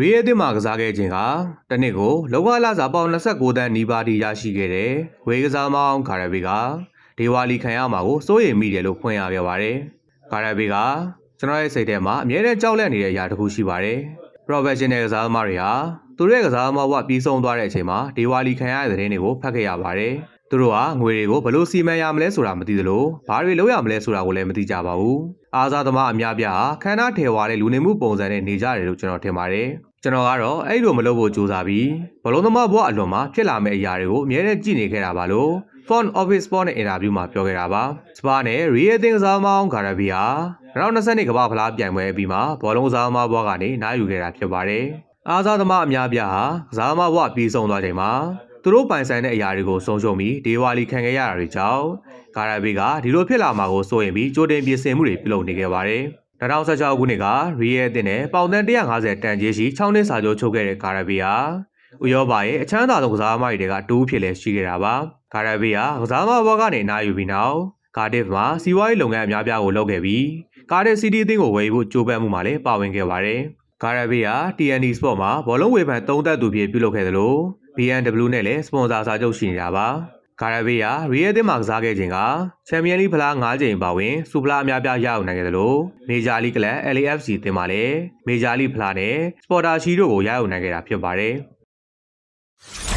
ရီးရဲအသင်းမှာကစားခဲ့ခြင်းကတစ်နှစ်ကိုလောကလာစာပေါင်း29တန်းနီးပါးထိရရှိခဲ့တဲ့ဝေကစားမောင်းကာရဘေကဒေဝါလီခံရမှာကိုစိုးရိမ်မိတယ်လို့ဖွင့်ရခဲ့ပါတယ်။ကာရဘေကကျွန်တော်ရဲ့စိတ်ထဲမှာအမြဲတမ်းကြောက်လန့်နေတဲ့အရာတစ်ခုရှိပါတယ်။ professional ကစားသမားတွေဟာသူတို့ရဲ့ကစားသမားဘဝပြီးဆုံးသွားတဲ့အချိန်မှာဒေဝါလီခံရတဲ့တဲ့င်းတွေကိုဖတ်ခဲ့ရပါတယ်။ သူတို့ဟာငွေတွေကိုဘယ်လိုစီမံရမလဲဆိုတာမသိသလိုဘာတွေလုပ်ရမလဲဆိုတာကိုလည်းမသိကြပါဘူး။အားစားသမားအများပြားဟာခန္ဓာထည်ဝါတဲ့လူနေမှုပုံစံနဲ့နေကြတယ်လို့ကျွန်တော်ထင်ပါတယ်။ကျွန်တော်ကတော့အဲ့လိုမလုပ်ဖို့ကြိုးစားပြီးဘလုံးသမားဘဝအလွန်မှာဖြစ်လာမယ့်အရာတွေကိုအမြဲတမ်းကြည့်နေခဲ့တာပါလို့ Font Office Sport နဲ့အင်တာဗျူးမှာပြောခဲ့တာပါ။ Spa နဲ့ Real အသင်းကစားသမားဂါရဘီဟာ2020ကမ္ဘာဖလားပြိုင်ပွဲအပြီးမှာဘောလုံးကစားသမားဘဝကနေနားယူခဲ့တာဖြစ်ပါတယ်။အားစားသမားအများပြားဟာကစားသမားဘဝပြီးဆုံးသွားချိန်မှာ သူတို့ပိုင်ဆိုင်တဲ့အရာတွေကိုဆုံးရှုံးပြီးဒေဝါလီခံခဲ့ရတာတွေကြောင့်ဂါရဘီကဒီလိုဖြစ်လာမှာကိုစိုးရင်ပြီးကြိုတင်ပြင်ဆင်မှုတွေပြုလုပ်နေခဲ့ပါတယ်။2016ခုနှစ်ကရီယယ်အသင်းနဲ့ပေါင်တန်း150တန်ကြီးရှိ6နှစ်စာချုပ်ချုပ်ခဲ့တဲ့ဂါရဘီဟာဥရောပရဲ့အချမ်းသာဆုံးကစားသမားတွေတွေကတူးဖြစ်လဲရှိခဲ့တာပါ။ဂါရဘီဟာကစားသမားဘဝကနေအနားယူပြီးနောက်ကာဒစ်မှာစီးပွားရေးလုပ်ငန်းအများပြားကိုလုပ်ခဲ့ပြီးကာဒစ်စီးတီးအသင်းကိုဝယ်ယူဖို့ကြိုးပမ်းမှုမှာလည်းပါဝင်ခဲ့ပါတယ်။ ဂါရဘီဟာ TNT Sport မှာဘောလုံးဝေဖန်သုံးသက်သူဖြစ်ပြုလုပ်ခဲ့သလို BMW နဲ့လည်းစပွန်ဆာစာချုပ်ရှိနေတာပါ။ဂါရဘေးကရီယယ်အသင်းမှာကစားခဲ့ခြင်းကချန်ပီယံလိဖလား9ကြိမ်ပါဝင်စူပလာအများပြားရယူနိုင်ခဲ့သလိုမေဂျာလိကလပ် LAFC အသင်းမှာလည်းမေဂျာလိဖလားနဲ့စပေါ်တာရှီတို့ကိုရယူနိုင်ခဲ့တာဖြစ်ပါတယ်။